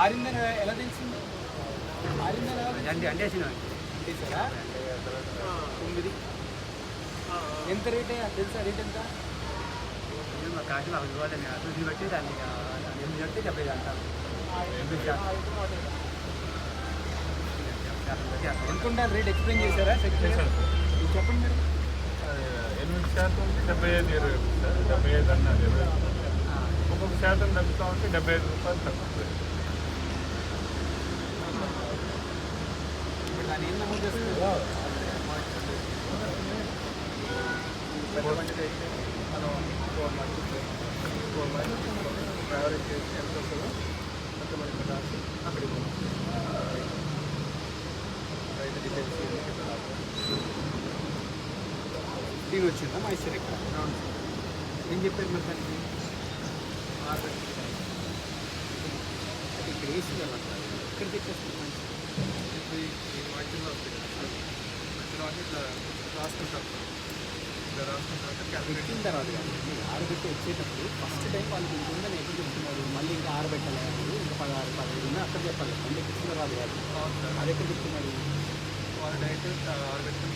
ఆరిందని ఎలా తెలిసింది? ఆరిందని ఎలా అంటే అంటే తెలిసారా తొమ్మిది. ఎంత రేట్? తెలుసా రేట్ ఎంత? కాశీ మాకు ఇవ్వాలి అభివృద్ధి బట్టి దాన్ని ఎనిమిది బట్టి డెబ్బై అంటారు. ఎంత ఉండాలి రేట్? ఎక్స్ప్లెయిన్ చేశారా. చెప్పండి మీరు. ఎనిమిది శాతం ఉంటే డెబ్బై ఐదు ఇరవై సార్. డెబ్బై ఐదు అన్నారు ఇరవై ఒక్కొక్క శాతం తగ్గుతూ ఉంటే డెబ్బై ఐదు రూపాయలు తగ్గుతుంది. మనం four months four months travelling చేసి ఎంత వస్తుందో అంత మనకి రాసి అక్కడికి దీని వచ్చిందా? మా ఇస్తారు ఇక్కడ ఏం చెప్పారు మరి దానికి? ఇక్కడ వేసి వెళ్ళాలి ఇక్కడ క్యాలిక్యులేట్ పెట్టిన తర్వాత కానీ ఆరబెట్టి వచ్చేటప్పుడు ఫస్ట్ టైం వాళ్ళకి ఉందని ఎక్కడ చెప్తున్నారు. మళ్ళీ ఇంకా ఆరబెట్టాలి ఇంకా పదహారు పదహైదు ఉన్నాయి అక్కడ చెప్పాలి. మళ్ళీ ఎక్కించిన తర్వాత కాదు అది ఎక్కడ చెప్తున్నారు? వాళ్ళ డైట్ ఆర్బెట్టుకుని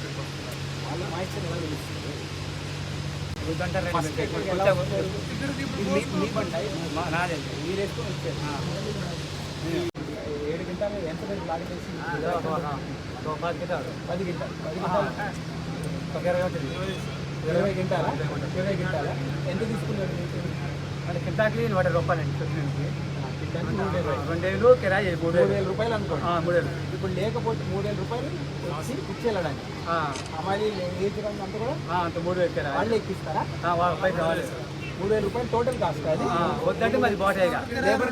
ఏడు గింటాలు ఎంత రేటు చేసి పది గంటలు పది గింటాలు పది గింటాలు ఇరవై ఉంటుంది ఇరవై గింటాలా? ఇరవై గింటాలా? ఎంత తీసుకున్నారు మీరు? అంటే కింటాకి నూట రూపాయలు అండి మూడు వేలు రెండేళ్ళు కిరాయి మూడు వేలు వేల రూపాయలు అనుకోండి. ఆ, మూడు వేలు ఇప్పుడు లేకపోతే మూడు వేల రూపాయలు వచ్చి ఏజ్ రంగు అంతా కూడా ఆ, అంత మూడు వేలు కిరాయి. వాళ్ళు ఎక్కిస్తారా పైకి రావాలి మూడు వేల రూపాయలు టోటల్ కాస్ట్ అది? ఆ, వద్దంటే మరి బాగుంటాయి లేబర్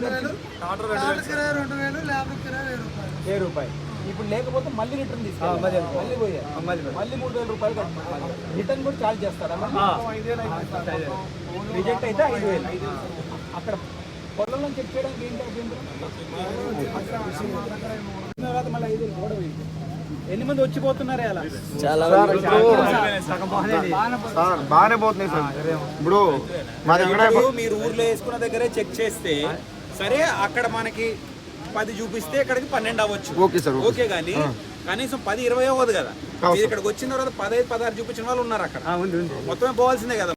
వెయ్యి రూపాయలు. ఇప్పుడు లేకపోతే మళ్ళీ రిటర్న్ ఆ, మళ్ళీ పోయారు మళ్ళీ మూడు వేల రూపాయలు కట్టాలి. రిటర్న్ కూడా ఛార్జ్ చేస్తారా. రిజెక్ట్ అయితే ఐదు వేలు. అక్కడ పొలంలో చెక్ చేయడానికి ఏంటి అభ్యంతరం తర్వాత మళ్ళీ ఐదు వేలు కూడా పోయింది ఎన్ని మంది వచ్చిపోతున్నారే అలా సగం బాగుంది సార్ బాగానే పోతున్నాయి సార్. ఇప్పుడు మీరు ఊర్లో వేసుకున్న దగ్గరే చెక్ చేస్తే సరే అక్కడ మనకి పది చూపిస్తే ఇక్కడికి పన్నెండు అవ్వచ్చు. Okay sir okay. కానీ కనీసం పది ఇరవై అవ్వదు కదా. ఇక్కడికి వచ్చిన తర్వాత పదహైదు పదహారు చూపించిన వాళ్ళు ఉన్నారు అక్కడ. ఉంది ఉంది. మొత్తమే పోవాల్సిందే కదా.